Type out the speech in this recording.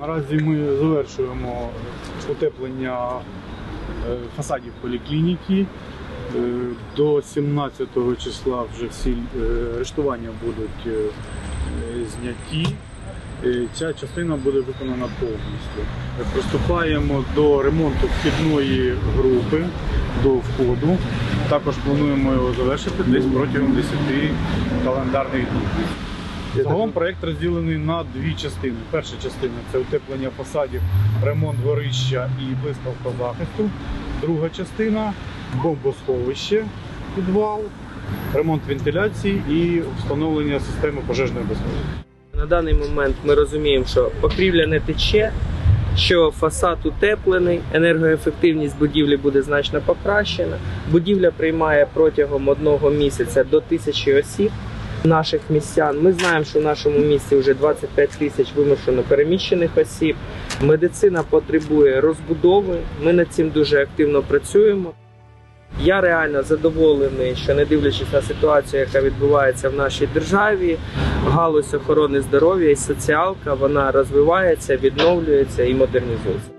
Наразі ми завершуємо утеплення е, фасадів поліклініки. Е, До 17 числа вже всі е, рештування будуть зняті. Ця частина буде виконана повністю. Приступаємо до ремонту вхідної групи до входу. Також плануємо його завершити десь протягом 10 календарних днів. Загалом проект розділений на дві частини. Перша частина це утеплення фасадів, ремонт горища і блискавка захисту. Друга частина бомбосховище, підвал, ремонт вентиляції і встановлення системи пожежної безпеки. На даний момент ми розуміємо, що покрівля не тече, що фасад утеплений, енергоефективність будівлі буде значно покращена. Будівля приймає протягом одного місяця до тисячі осіб наших містян. Ми знаємо, що в нашому місті вже 25 тисяч вимушено переміщених осіб. Медицина потребує розбудови. Ми над цим дуже активно працюємо. Я реально задоволений, що не дивлячись на ситуацію, яка відбувається в нашій державі, галузь охорони здоров'я і соціалка вона розвивається, відновлюється і модернізується.